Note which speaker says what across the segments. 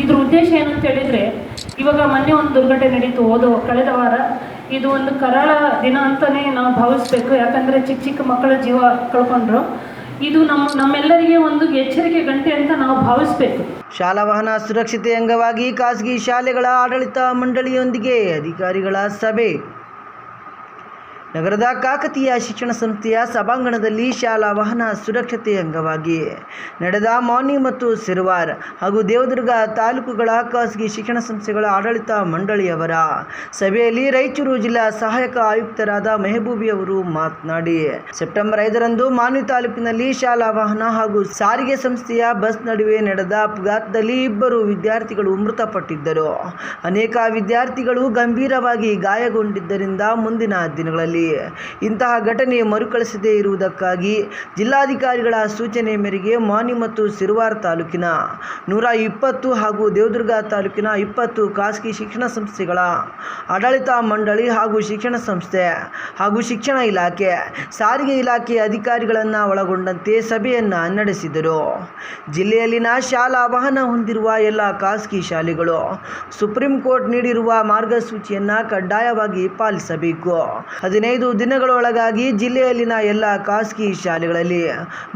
Speaker 1: ಇದ್ರ ಉದ್ದೇಶ ಏನಂತ ಹೇಳಿದರೆ, ಇವಾಗ ಮೊನ್ನೆ ಒಂದು ದುರ್ಘಟನೆ ನಡೀತು, ಹೋದ ಕಳೆದ ವಾರ. ಇದು ಒಂದು ಕರಾಳ ದಿನ ಅಂತಲೇ ನಾವು ಭಾವಿಸ್ಬೇಕು, ಯಾಕಂದರೆ ಚಿಕ್ಕ ಚಿಕ್ಕ ಮಕ್ಕಳ ಜೀವ ಕಳ್ಕೊಂಡ್ರು. ಇದು ನಮ್ಮ, ನಮ್ಮೆಲ್ಲರಿಗೆ ಒಂದು ಎಚ್ಚರಿಕೆ ಗಂಟೆ ಅಂತ ನಾವು ಭಾವಿಸ್ಬೇಕು.
Speaker 2: ಶಾಲಾ ವಾಹನ ಸುರಕ್ಷತೆ ಅಂಗವಾಗಿ ಖಾಸಗಿ ಶಾಲೆಗಳ ಆಡಳಿತ ಮಂಡಳಿಯೊಂದಿಗೆ ಅಧಿಕಾರಿಗಳ ಸಭೆ. ನಗರದ ಕಾಕತೀಯ ಶಿಕ್ಷಣ ಸಂಸ್ಥೆಯ ಸಭಾಂಗಣದಲ್ಲಿ ಶಾಲಾ ವಾಹನ ಸುರಕ್ಷತೆ ಅಂಗವಾಗಿ ನಡೆದ ಮಾನಿ ಮತ್ತು ಸಿರ್ವಾರ್ ಹಾಗೂ ದೇವದುರ್ಗ ತಾಲೂಕುಗಳ ಖಾಸಗಿ ಶಿಕ್ಷಣ ಸಂಸ್ಥೆಗಳ ಆಡಳಿತ ಮಂಡಳಿಯವರ ಸಭೆಯಲ್ಲಿ ರಾಯಚೂರು ಜಿಲ್ಲಾ ಸಹಾಯಕ ಆಯುಕ್ತರಾದ ಮೆಹಬೂಬಿ ಅವರು ಮಾತನಾಡಿ, ಸೆಪ್ಟೆಂಬರ್ ಐದರಂದು ಮಾನ್ವಿ ತಾಲೂಕಿನಲ್ಲಿ ಶಾಲಾ ವಾಹನ ಹಾಗೂ ಸಾರಿಗೆ ಸಂಸ್ಥೆಯ ಬಸ್ ನಡುವೆ ನಡೆದ ಅಪಘಾತದಲ್ಲಿ ಇಬ್ಬರು ವಿದ್ಯಾರ್ಥಿಗಳು ಮೃತಪಟ್ಟಿದ್ದರು. ಅನೇಕ ವಿದ್ಯಾರ್ಥಿಗಳು ಗಂಭೀರವಾಗಿ ಗಾಯಗೊಂಡಿದ್ದರಿಂದ ಮುಂದಿನ ದಿನಗಳಲ್ಲಿ ಇಂತಹ ಘಟನೆ ಮರುಕಳಿಸದೇ ಇರುವುದಕ್ಕಾಗಿ ಜಿಲ್ಲಾಧಿಕಾರಿಗಳ ಸೂಚನೆ ಮೇರೆಗೆ ಮಾನಿ ಮತ್ತು ಸಿರುವಾರ್ ತಾಲೂಕಿನ ನೂರ ಇಪ್ಪತ್ತು ಹಾಗೂ ದೇವದುರ್ಗ ತಾಲೂಕಿನ ಇಪ್ಪತ್ತು ಖಾಸಗಿ ಶಿಕ್ಷಣ ಸಂಸ್ಥೆಗಳ ಆಡಳಿತ ಮಂಡಳಿ ಹಾಗೂ ಶಿಕ್ಷಣ ಸಂಸ್ಥೆ ಹಾಗೂ ಶಿಕ್ಷಣ ಇಲಾಖೆ, ಸಾರಿಗೆ ಇಲಾಖೆ ಅಧಿಕಾರಿಗಳನ್ನು ಒಳಗೊಂಡಂತೆ ಸಭೆಯನ್ನು ನಡೆಸಿದರು. ಜಿಲ್ಲೆಯಲ್ಲಿನ ಶಾಲಾ ವಾಹನ ಹೊಂದಿರುವ ಎಲ್ಲ ಖಾಸಗಿ ಶಾಲೆಗಳು ಸುಪ್ರೀಂ ಕೋರ್ಟ್ ನೀಡಿರುವ ಮಾರ್ಗಸೂಚಿಯನ್ನು ಕಡ್ಡಾಯವಾಗಿ ಪಾಲಿಸಬೇಕು. ಹದಿನೈದು ದಿನಗಳೊಳಗಾಗಿ ಜಿಲ್ಲೆಯಲ್ಲಿನ ಎಲ್ಲ ಖಾಸಗಿ ಶಾಲೆಗಳಲ್ಲಿ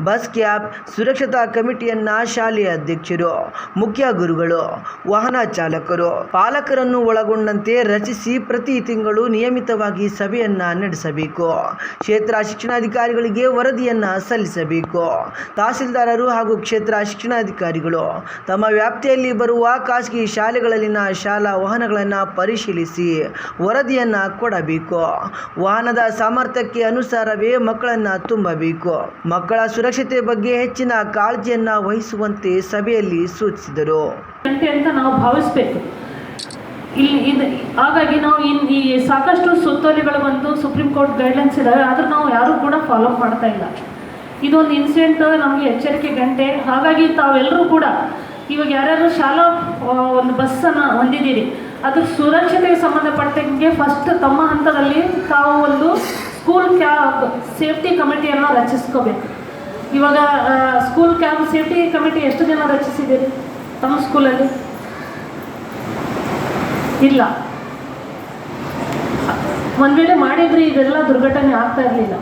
Speaker 2: ಬಸ್ ಕ್ಯಾಬ್ ಸುರಕ್ಷತಾ ಕಮಿಟಿಯನ್ನ ಶಾಲೆಯ ಅಧ್ಯಕ್ಷರು, ಮುಖ್ಯ ಗುರುಗಳು, ವಾಹನ ಚಾಲಕರು, ಪಾಲಕರನ್ನು ಒಳಗೊಂಡಂತೆ ರಚಿಸಿ ಪ್ರತಿ ತಿಂಗಳು ನಿಯಮಿತವಾಗಿ ಸಭೆಯನ್ನ ನಡೆಸಬೇಕು. ಕ್ಷೇತ್ರ ಶಿಕ್ಷಣಾಧಿಕಾರಿಗಳಿಗೆ ವರದಿಯನ್ನ ಸಲ್ಲಿಸಬೇಕು. ತಹಸೀಲ್ದಾರರು ಹಾಗೂ ಕ್ಷೇತ್ರ ಶಿಕ್ಷಣಾಧಿಕಾರಿಗಳು ತಮ್ಮ ವ್ಯಾಪ್ತಿಯಲ್ಲಿ ಬರುವ ಖಾಸಗಿ ಶಾಲೆಗಳಲ್ಲಿನ ಶಾಲಾ ವಾಹನಗಳನ್ನು ಪರಿಶೀಲಿಸಿ ವರದಿಯನ್ನ ಕೊಡಬೇಕು. ವಾಹನದ ಸಾಮರ್ಥ್ಯಕ್ಕೆ ಅನುಸಾರವೇ ಮಕ್ಕಳನ್ನು ತುಂಬಬೇಕು. ಮಕ್ಕಳ ಸುರಕ್ಷತೆ ಬಗ್ಗೆ ಹೆಚ್ಚಿನ ಕಾಳಜಿಯನ್ನು ವಹಿಸುವಂತೆ ಸಭೆಯಲ್ಲಿ ಸೂಚಿಸಿದರು.
Speaker 1: ಅಂತ ನಾವು ಭಾವಿಸ್ಬೇಕು. ಇಲ್ಲಿ ಹಾಗಾಗಿ ನಾವು ಈ ಸಾಕಷ್ಟು ಸುತ್ತೋಲೆಗಳು ಬಂದು ಸುಪ್ರೀಂ ಕೋರ್ಟ್ ಗೈಡ್ಲೈನ್ಸ್ ಇದ್ದಾವೆ ಆದರೂ ನಾವು ಯಾರೂ ಕೂಡ ಫಾಲೋ ಮಾಡ್ತಾ ಇಲ್ಲ. ಇದೊಂದು ಇನ್ಸಿಡೆಂಟ್ ನಮಗೆ ಎಚ್ಚರಿಕೆ ಗಂಟೆ. ಹಾಗಾಗಿ ತಾವೆಲ್ಲರೂ ಕೂಡ ಇವಾಗ ಯಾರ್ಯಾರು ಶಾಲಾ ಒಂದು ಬಸ್ಸನ್ನು ಹೊಂದಿದ್ದೀರಿ ಅದ್ರ ಸುರಕ್ಷತೆಗೆ ಸಂಬಂಧಪಟ್ಟಂಗೆ ಫಸ್ಟ್ ತಮ್ಮ ಹಂತದಲ್ಲಿ ತಾವು ಒಂದು ಸ್ಕೂಲ್ ಕ್ಯಾಬ್ ಸೇಫ್ಟಿ ಕಮಿಟಿಯನ್ನು ರಚಿಸ್ಕೋಬೇಕು. ಇವಾಗ ಸ್ಕೂಲ್ ಕ್ಯಾಬ್ ಸೇಫ್ಟಿ ಕಮಿಟಿ ಎಷ್ಟು ಜನ ರಚಿಸಿದ್ದೀರಿ ತಮ್ಮ ಸ್ಕೂಲಲ್ಲಿ ಇಲ್ಲ. ಒಂದು ವೇಳೆ ಮಾಡಿದ್ರೆ ಇದೆಲ್ಲ ದುರ್ಘಟನೆ ಆಗ್ತಾ ಇರಲಿಲ್ಲ.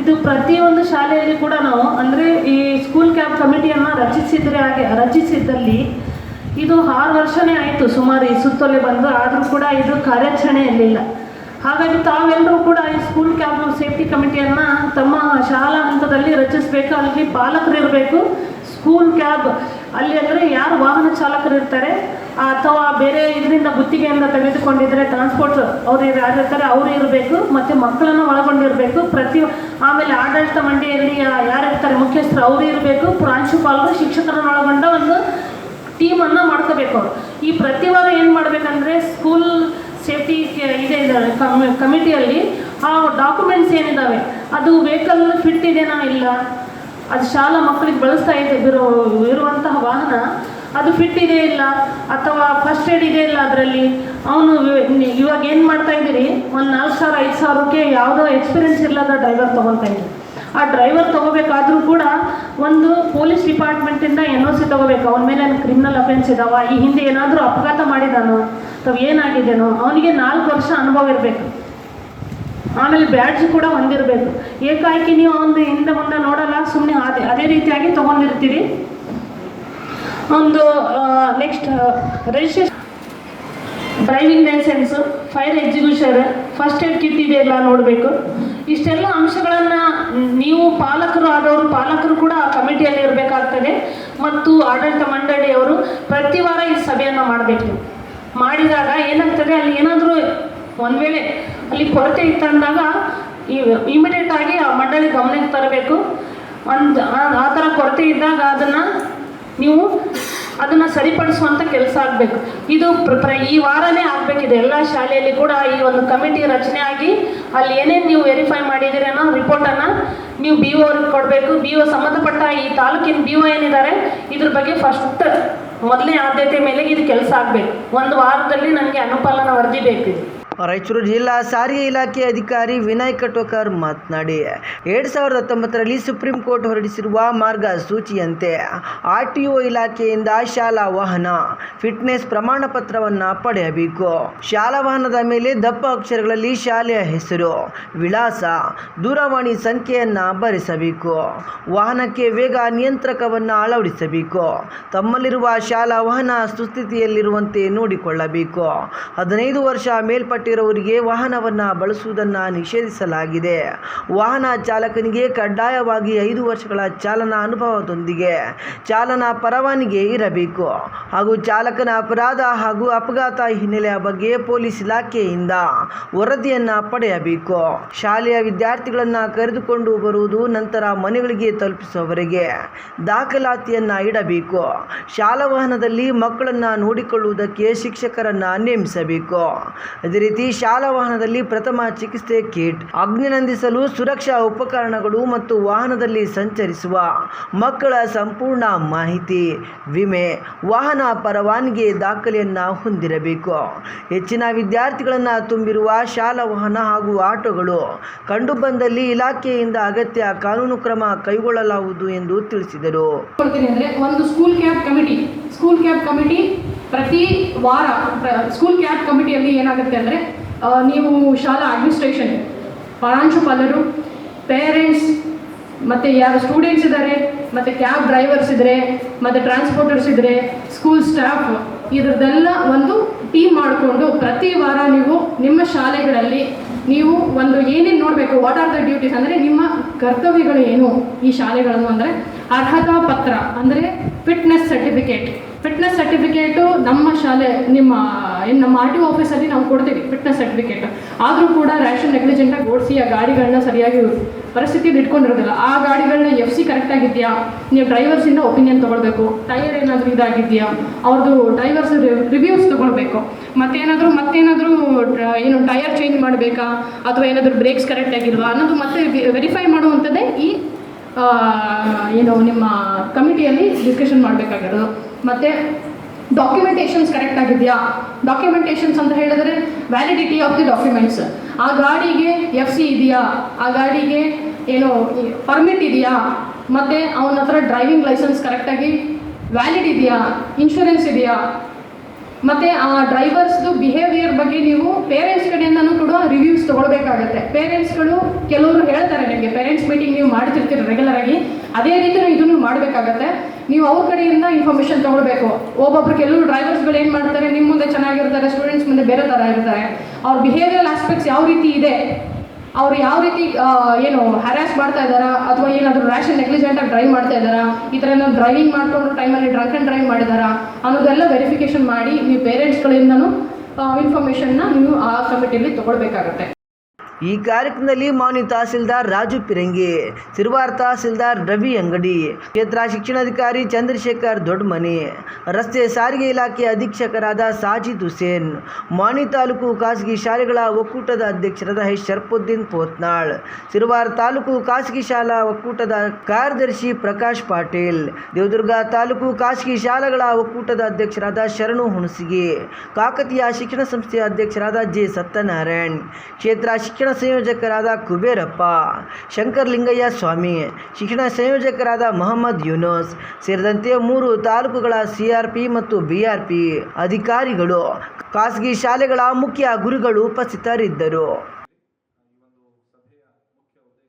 Speaker 1: ಇದು ಪ್ರತಿಯೊಂದು ಶಾಲೆಯಲ್ಲಿ ಕೂಡ ನಾವು, ಅಂದರೆ ಈ ಸ್ಕೂಲ್ ಕ್ಯಾಬ್ ಕಮಿಟಿಯನ್ನು ರಚಿಸಿದರೆ ಹಾಗೆ, ರಚಿಸಿದ್ದಲ್ಲಿ ಇದು ಆರು ವರ್ಷನೇ ಆಯಿತು ಸುಮಾರು ಈ ಸುತ್ತೋಲೆ ಬಂದು, ಆದರೂ ಕೂಡ ಇದು ಕಾರ್ಯಾಚರಣೆಯಲ್ಲಿಲ್ಲ ಹಾಗಾಗಿ ತಾವೆಲ್ಲರೂ ಕೂಡ ಈ ಸ್ಕೂಲ್ ಕ್ಯಾಬ್ ಸೇಫ್ಟಿ ಕಮಿಟಿಯನ್ನು ತಮ್ಮ ಶಾಲಾ ಹಂತದಲ್ಲಿ ರಚಿಸಬೇಕು, ಅಲ್ಲಿ ಪಾಲಕರು ಇರಬೇಕು. ಸ್ಕೂಲ್ ಕ್ಯಾಬ್ ಅಲ್ಲಿ ಅಂದರೆ ಯಾರು ವಾಹನ ಚಾಲಕರು ಇರ್ತಾರೆ, ಅಥವಾ ಬೇರೆ ಇದರಿಂದ ಗುತ್ತಿಗೆಯಿಂದ ತೆಗೆದುಕೊಂಡಿದ್ರೆ ಟ್ರಾನ್ಸ್ಪೋರ್ಟ್ ಅವ್ರು ಯಾರಿರ್ತಾರೆ ಅವರು ಇರಬೇಕು, ಮತ್ತು ಮಕ್ಕಳನ್ನು ಒಳಗೊಂಡಿರಬೇಕು. ಪ್ರತಿ ಆಮೇಲೆ ಆಡಳಿತ ಮಂಡಳಿಯಲ್ಲಿ ಯಾರಿರ್ತಾರೆ ಮುಖ್ಯಸ್ಥರು ಅವರು ಇರಬೇಕು. ಪ್ರಾಂಶುಪಾಲರು ಶಿಕ್ಷಕರನ್ನು ಒಳಗೊಂಡ ಒಂದು ಟೀಮನ್ನು ಮಾಡ್ಕೋಬೇಕು ಅವರು. ಈ ಪ್ರತಿವಾರ ಏನು ಮಾಡಬೇಕಂದ್ರೆ ಸ್ಕೂಲ್ ಸೇಫ್ಟಿ ಇದೆ ಕಮ್, ಕಮಿಟಿಯಲ್ಲಿ, ಆ ಡಾಕ್ಯುಮೆಂಟ್ಸ್ ಏನಿದ್ದಾವೆ ಅದು ವೆಹಿಕಲ್ ಫಿಟ್ ಇದೆನಾ ಇಲ್ಲ? ಅದು ಶಾಲಾ ಮಕ್ಕಳಿಗೆ ಬಳಸ್ತಾ ಇದೆ, ಬಿರೋ, ಇರುವಂತಹ ವಾಹನ, ಅದು ಫಿಟ್ ಇದೆ ಇಲ್ಲ? ಅಥವಾ ಫಸ್ಟ್ ಏಡ್ ಇದೆ ಇಲ್ಲ ಅದರಲ್ಲಿ? ಅವನು ಇವಾಗ ಏನು ಮಾಡ್ತಾ ಇದ್ದೀರಿ? ಒಂದು ನಾಲ್ಕು ಸಾವಿರ, ಐದು ಸಾವಿರಕ್ಕೆ ಯಾವುದೋ ಎಕ್ಸ್ಪೀರಿಯನ್ಸ್ ಇಲ್ಲದ ಡ್ರೈವರ್ ತೊಗೊತಾ ಇದ್ದೀರಿ ಆ ಡ್ರೈವರ್ ತಗೋಬೇಕಾದ್ರೂ ಕೂಡ ಒಂದು ಪೊಲೀಸ್ ಡಿಪಾರ್ಟ್ಮೆಂಟಿಂದ ಎನ್ ಒ ಸಿ ತಗೋಬೇಕು. ಅವನ ಮೇಲೆ ಕ್ರಿಮಿನಲ್ ಅಫೆನ್ಸ್ ಇದಾವ? ಈ ಹಿಂದೆ ಏನಾದರೂ ಅಪಘಾತ ಮಾಡಿದಾನೋ? ಅಥವಾ ಏನಾಗಿದೆನೋ ಅವನಿಗೆ ನಾಲ್ಕು ವರ್ಷ ಅನುಭವ ಇರಬೇಕು. ಆಮೇಲೆ ಬ್ಯಾಡ್ಜ್ ಕೂಡ ಹೊಂದಿರಬೇಕು. ಏಕಾಏಕಿ ನೀವು ಒಂದು ಹಿಂದೆ ಮುಂದೆ ನೋಡಲ್ಲ ಸುಮ್ಮನೆ ಅದೇ ಅದೇ ರೀತಿಯಾಗಿ ತೊಗೊಂಡಿರ್ತೀರಿ. ಒಂದು next registration driving licence fire execution first aid kit ಇದೆಯಲ್ಲ ನೋಡಬೇಕು. ಇಷ್ಟೆಲ್ಲ ಅಂಶಗಳನ್ನು ನೀವು ಪಾಲಕರು ಆದವರು, ಪಾಲಕರು ಕೂಡ ಆ ಕಮಿಟಿಯಲ್ಲಿ ಇರಬೇಕಾಗ್ತದೆ. ಮತ್ತು ಆಡಳಿತ ಮಂಡಳಿಯವರು ಪ್ರತಿ ವಾರ ಈ ಸಭೆಯನ್ನು ಮಾಡಬೇಕು. ಮಾಡಿದಾಗ ಏನಾಗ್ತದೆ, ಅಲ್ಲಿ ಏನಾದರೂ ಒಂದು ವೇಳೆ ಅಲ್ಲಿ ಕೊರತೆ ಇತ್ತಂದಾಗ ಇಮಿಡಿಯೇಟ್ ಆಗಿ ಆ ಮಂಡಳಿ ಗಮನಕ್ಕೆ ತರಬೇಕು. ಒಂದು ಆ ಥರ ಕೊರತೆ ಇದ್ದಾಗ ಅದನ್ನು ನೀವು ಅದನ್ನು ಸರಿಪಡಿಸುವಂಥ ಕೆಲಸ ಆಗಬೇಕು. ಇದು ಈ ವಾರನೇ ಆಗ್ಬೇಕಿದೆ. ಎಲ್ಲ ಶಾಲೆಯಲ್ಲಿ ಕೂಡ ಈ ಒಂದು ಕಮಿಟಿ ರಚನೆ ಆಗಿ ಅಲ್ಲಿ ಏನೇನು ನೀವು ವೆರಿಫೈ ಮಾಡಿದ್ದೀರಿ ಅನ್ನೋ ರಿಪೋರ್ಟನ್ನು ನೀವು ಬಿ ಓ ಕೊಡಬೇಕು. ಬಿ ಓ ಸಂಬಂಧಪಟ್ಟ ಈ ತಾಲೂಕಿನ ಬಿ ಓ ಏನಿದ್ದಾರೆ, ಇದ್ರ ಬಗ್ಗೆ ಫಸ್ಟ್ ಮೊದಲನೇ ಆದ್ಯತೆ ಮೇಲೆ ಇದು ಕೆಲಸ ಆಗಬೇಕು. ಒಂದು ವಾರದಲ್ಲಿ ನನಗೆ ಅನುಪಾಲನ ವರದಿ ಬೇಕು ಇದು
Speaker 2: ರಾಯಚೂರು ಜಿಲ್ಲಾ ಸಾರಿಗೆ ಇಲಾಖೆ ಅಧಿಕಾರಿ ವಿನಯ್ ಕಟೋಕರ್ ಮಾತನಾಡಿ, ಎರಡು ಸಾವಿರದ ಹತ್ತೊಂಬತ್ತರಲ್ಲಿ ಸುಪ್ರೀಂ ಕೋರ್ಟ್ ಹೊರಡಿಸಿರುವ ಮಾರ್ಗಸೂಚಿಯಂತೆ ಆರ್ ಟಿ ಒ ಇಲಾಖೆಯಿಂದ ಶಾಲಾ ವಾಹನ, ಫಿಟ್ನೆಸ್ ಪ್ರಮಾಣ ಪತ್ರವನ್ನು ಪಡೆಯಬೇಕು. ಶಾಲಾ ವಾಹನದ ಮೇಲೆ ದಪ್ಪ ಅಕ್ಷರಗಳಲ್ಲಿ ಶಾಲೆಯ ಹೆಸರು, ವಿಳಾಸ, ದೂರವಾಣಿ ಸಂಖ್ಯೆಯನ್ನು ಭರಿಸಬೇಕು. ವಾಹನಕ್ಕೆ ವೇಗ ನಿಯಂತ್ರಕವನ್ನು ಅಳವಡಿಸಬೇಕು. ತಮ್ಮಲ್ಲಿರುವ ಶಾಲಾ ವಾಹನ ಸುಸ್ಥಿತಿಯಲ್ಲಿರುವಂತೆ ನೋಡಿಕೊಳ್ಳಬೇಕು. ಹದಿನೈದು ವರ್ಷ ಮೇಲ್ಪಟ್ಟಿರುವವರಿಗೆ ವಾಹನವನ್ನು ಬಳಸುವುದನ್ನು ನಿಷೇಧಿಸಲಾಗಿದೆ. ವಾಹನ ಚಾಲಕನಿಗೆ ಕಡ್ಡಾಯವಾಗಿ ಐದು ವರ್ಷಗಳ ಚಾಲನಾ ಅನುಭವದೊಂದಿಗೆ ಚಾಲನಾ ಪರವಾನಗಿ ಇರಬೇಕು. ಹಾಗೂ ಚಾಲಕನ ಅಪರಾಧ ಹಾಗೂ ಅಪಘಾತ ಹಿನ್ನೆಲೆಯ ಬಗ್ಗೆ ಪೊಲೀಸ್ ಇಲಾಖೆಯಿಂದ ವರದಿಯನ್ನು ಪಡೆಯಬೇಕು. ಶಾಲೆಯ ವಿದ್ಯಾರ್ಥಿಗಳನ್ನು ಕರೆದುಕೊಂಡು ಬರುವುದು ನಂತರ ಮನೆಗಳಿಗೆ ತಲುಪಿಸುವವರೆಗೆ ದಾಖಲಾತಿಯನ್ನು ಇಡಬೇಕು. ಶಾಲಾ ವಾಹನದಲ್ಲಿ ಮಕ್ಕಳನ್ನು ನೋಡಿಕೊಳ್ಳುವುದಕ್ಕೆ ಶಿಕ್ಷಕರನ್ನು ನೇಮಿಸಬೇಕು. ಅದೇ ರೀತಿ ಶಾಲಾ ವಾಹನದಲ್ಲಿ ಪ್ರಥಮ ಚಿಕಿತ್ಸೆ ಕಿಟ್, ಅಗ್ನಿ ನಂದಿಸಲು ಸುರಕ್ಷಾ ಉಪಕರಣಗಳು ಮತ್ತು ವಾಹನದಲ್ಲಿ ಸಂಚರಿಸುವ ಮಕ್ಕಳ ಸಂಪೂರ್ಣ ಮಾಹಿತಿ. ವಿಮೆ, ವಾಹನ ಪರವಾನಗಿ ದಾಖಲೆಯನ್ನು ಹೊಂದಿರಬೇಕು. ಹೆಚ್ಚಿನ ವಿದ್ಯಾರ್ಥಿಗಳನ್ನು ತುಂಬಿರುವ ಶಾಲಾ ವಾಹನ ಹಾಗೂ ಆಟೋಗಳು ಕಂಡುಬಂದಲ್ಲಿ ಇಲಾಖೆಯಿಂದ ಅಗತ್ಯ ಕಾನೂನು ಕ್ರಮ ಕೈಗೊಳ್ಳಲಾಗುವುದು ಎಂದು ತಿಳಿಸಿದರು.
Speaker 3: ಒಂದು school cab committee school cab committee ಪ್ರತಿ ವಾರ ಸ್ಕೂಲ್ ಕ್ಯಾಬ್ ಕಮಿಟಿಯಲ್ಲಿ ಏನಾಗುತ್ತೆ ಅಂದರೆ ನೀವು ಶಾಲಾ ಅಡ್ಮಿನಿಸ್ಟ್ರೇಷನ್ ಪ್ರಾಂಶುಪಾಲರು ಪೇರೆಂಟ್ಸ್ ಮತ್ತು ಯಾರು ಸ್ಟೂಡೆಂಟ್ಸ್ ಇದ್ದಾರೆ ಮತ್ತು ಕ್ಯಾಬ್ ಡ್ರೈವರ್ಸ್ ಇದ್ದರೆ ಮತ್ತು ಟ್ರಾನ್ಸ್ಪೋರ್ಟರ್ಸ್ ಇದ್ದರೆ ಸ್ಕೂಲ್ ಸ್ಟಾಫ್ ಇದ್ರದ್ದೆಲ್ಲ ಒಂದು ಟೀಮ್ ಮಾಡಿಕೊಂಡು ಪ್ರತಿ ವಾರ ನೀವು ನಿಮ್ಮ ಶಾಲೆಗಳಲ್ಲಿ ನೀವು ಒಂದು ಏನೇನು ನೋಡಬೇಕು ವಾಟ್ ಆರ್ ದ ಡ್ಯೂಟೀಸ್ ಅಂದರೆ ನಿಮ್ಮ ಕರ್ತವ್ಯಗಳು ಏನು ಈ ಶಾಲೆಗಳನ್ನು ಅಂದರೆ? ಅರ್ಹತಾ ಪತ್ರ ಅಂದರೆ ಫಿಟ್ನೆಸ್ ಸರ್ಟಿಫಿಕೇಟ್ ಫಿಟ್ನೆಸ್ ಸರ್ಟಿಫಿಕೇಟು ನಮ್ಮ ಶಾಲೆ, ನಿಮ್ಮ ಏನು ನಮ್ಮ ಆರ್ ಟಿ ಆಫೀಸಲ್ಲಿ ನಾವು ಕೊಡ್ತೀವಿ ಫಿಟ್ನೆಸ್ ಸರ್ಟಿಫಿಕೇಟ್ ಆದರೂ ಕೂಡ ರ್ಯಾಷನ್ ನೆಗ್ಲಿಜೆಂಟಾಗಿ ಓಡಿಸಿ ಆ ಗಾಡಿಗಳನ್ನ ಸರಿಯಾಗಿ ಪರಿಸ್ಥಿತಿಯಲ್ಲಿ ಇಟ್ಕೊಂಡಿರೋದಿಲ್ಲ. ಆ ಗಾಡಿಗಳನ್ನ ಎಫ್ ಸಿ ಕರೆಕ್ಟಾಗಿದೆಯಾ ನೀವು ಡ್ರೈವರ್ಸಿಂದ ಒಪಿನಿಯನ್ ತೊಗೊಳ್ಬೇಕು. ಟೈರ್ ಏನಾದರೂ ಇದಾಗಿದೆಯಾ? ಅವ್ರದ್ದು ಡ್ರೈವರ್ಸ್ ರಿವ್ಯೂಸ್ ತೊಗೊಳ್ಬೇಕು. ಮತ್ತೇನಾದರೂ ಮತ್ತೇನಾದರೂ ಏನು ಟೈರ್ ಚೇಂಜ್ ಮಾಡಬೇಕಾ? ಅಥವಾ ಏನಾದರೂ ಬ್ರೇಕ್ಸ್ ಕರೆಕ್ಟಾಗಿಲ್ವಾ ಅನ್ನೋದು ಮತ್ತೆ ವೆರಿಫೈ ಮಾಡುವಂಥದ್ದೇ ಈ ಏನು ನಿಮ್ಮ ಕಮಿಟಿಯಲ್ಲಿ ಡಿಸ್ಕಷನ್ ಮಾಡಬೇಕಾಗಿರೋದು. ಮತ್ತು ಡಾಕ್ಯುಮೆಂಟೇಷನ್ಸ್ ಕರೆಕ್ಟ್ ಆಗಿದೆಯಾ? ಡಾಕ್ಯುಮೆಂಟೇಷನ್ಸ್ ಅಂತ ಹೇಳಿದ್ರೆ ವ್ಯಾಲಿಡಿಟಿ ಆಫ್ ದಿ ಡಾಕ್ಯುಮೆಂಟ್ಸ್ ಆ ಗಾಡಿಗೆ ಎಫ್ ಸಿ ಇದೆಯಾ? ಆ ಗಾಡಿಗೆ ಏನು ಪರ್ಮಿಟ್ ಇದೆಯಾ? ಮತ್ತು ಅವನ ಹತ್ರ ಡ್ರೈವಿಂಗ್ ಲೈಸೆನ್ಸ್ ಕರೆಕ್ಟಾಗಿ ವ್ಯಾಲಿಡ್ ಇದೆಯಾ? ಇನ್ಶೂರೆನ್ಸ್ ಇದೆಯಾ? ಮತ್ತು ಆ ಡ್ರೈವರ್ಸ್ದು ಬಿಹೇವಿಯರ್ ಬಗ್ಗೆ ನೀವು ಪೇರೆಂಟ್ಸ್ ಕಡೆಯಿಂದನೂ ಕೂಡ ರಿವ್ಯೂಸ್ ತೊಗೊಳ್ಬೇಕಾಗತ್ತೆ. ಪೇರೆಂಟ್ಸ್ಗಳು ಕೆಲವರು ಹೇಳ್ತಾರೆ ನಿಮಗೆ ಪೇರೆಂಟ್ಸ್ ಮೀಟಿಂಗ್ ನೀವು ಮಾಡ್ತಿರ್ತೀರಿ ರೆಗ್ಯುಲರ್ ಆಗಿ. ಅದೇ ರೀತಿ ಇದನ್ನು ಮಾಡಬೇಕಾಗತ್ತೆ. ನೀವು ಅವ್ರ ಕಡೆಯಿಂದ ಇನ್ಫಾರ್ಮೇಶನ್ ತಗೊಳ್ಬೇಕು. ಒಬ್ಬೊಬ್ರು ಕೆಲವರು ಡ್ರೈವರ್ಸ್ಗಳು ಏನು ಮಾಡ್ತಾರೆ? ನಿಮ್ಮ ಮುಂದೆ ಚೆನ್ನಾಗಿರ್ತಾರೆ ಸ್ಟೂಡೆಂಟ್ಸ್ ಮುಂದೆ ಬೇರೆ ಥರ ಇರ್ತಾರೆ ಅವ್ರ ಬಿಹೇವಿಯರ್ ಆಸ್ಪೆಕ್ಟ್ಸ್ ಯಾವ ರೀತಿ ಇದೆ? ಅವ್ರು ಯಾವ ರೀತಿ ಏನು ಹ್ಯಾರಾಸ್ ಮಾಡ್ತಾ ಇದ್ದಾರಾ? ಅಥವಾ ಏನಾದರೂ ನೆಗ್ಲಿಜೆಂಟ್ ಆಗಿ ಡ್ರೈವ್ ಮಾಡ್ತಾ ಇದ್ದಾರಾ? ಈ ಥರ ಏನಾದ್ರು ಡ್ರೈವಿಂಗ್ ಮಾಡ್ಕೊಂಡು ಟೈಮಲ್ಲಿ ಡ್ರಂಕ್ ಆ್ಯಂಡ್ ಡ್ರೈವ್ ಮಾಡಿದಾರಾ? ಅನ್ನೋದೆಲ್ಲ ವೆರಿಫಿಕೇಷನ್ ಮಾಡಿ ನೀವು ಪೇರೆಂಟ್ಸ್ಗಳಿಂದನೂ ಇನ್ಫಾರ್ಮೇಷನ್ನ ನೀವು ಆ ಕಮಿಟಿಯಲ್ಲಿ ತೊಗೊಳ್ಬೇಕಾಗತ್ತೆ.
Speaker 2: ಈ ಕಾರ್ಯಕ್ರಮದಲ್ಲಿ ಮಾನ್ಯ ತಹಸೀಲ್ದಾರ್ ರಾಜು ಪಿರಂಗಿ ಸಿರುವಾರ್ ತಹಸೀಲ್ದಾರ್ ರವಿ ಅಂಗಡಿ, ಕ್ಷೇತ್ರ ಶಿಕ್ಷಣಾಧಿಕಾರಿ ಚಂದ್ರಶೇಖರ್ ದೊಡ್ಡಮನಿ ರಸ್ತೆ ಸಾರಿಗೆ ಇಲಾಖೆ ಅಧೀಕ್ಷಕರಾದ ಸಾಜಿದ್ ಹುಸೇನ್, ಮಾಣಿ ತಾಲೂಕು ಖಾಸಗಿ ಶಾಲೆಗಳ ಒಕ್ಕೂಟದ ಅಧ್ಯಕ್ಷರಾದ ಎಚ್ ಶರ್ಪುದ್ದೀನ್ ಪೋತ್ನಾಳ್ ಸಿರುವಾರ್ ತಾಲೂಕು ಖಾಸಗಿ ಶಾಲಾ ಒಕ್ಕೂಟದ ಕಾರ್ಯದರ್ಶಿ ಪ್ರಕಾಶ್ ಪಾಟೀಲ್, ದೇವದುರ್ಗ ತಾಲೂಕು ಖಾಸಗಿ ಶಾಲೆಗಳ ಒಕ್ಕೂಟದ ಅಧ್ಯಕ್ಷರಾದ ಶರಣು ಹುಣಸಿಗೆ, ಕಾಕತೀಯ ಶಿಕ್ಷಣ ಸಂಸ್ಥೆಯ ಅಧ್ಯಕ್ಷರಾದ ಜೆ ಸತ್ಯನಾರಾಯಣ್, ಕ್ಷೇತ್ರ ಶಿಕ್ಷಣ ಸಂಯೋಜಕರಾದ ಕುಬೇರಪ್ಪ, ಶಂಕರಲಿಂಗಯ್ಯ ಸ್ವಾಮಿ, ಶಿಕ್ಷಣ ಸಂಯೋಜಕರಾದ ಮೊಹಮ್ಮದ್ ಯುನೂಸ್ ಸೇರಿದಂತೆ ಮೂರು ತಾಲೂಕುಗಳ ಸಿಆರ್ಪಿ ಮತ್ತು ಬಿಆರ್ಪಿ ಅಧಿಕಾರಿಗಳು, ಖಾಸಗಿ ಶಾಲೆಗಳ ಮುಖ್ಯ ಗುರುಗಳು ಉಪಸ್ಥಿತರಿದ್ದರು.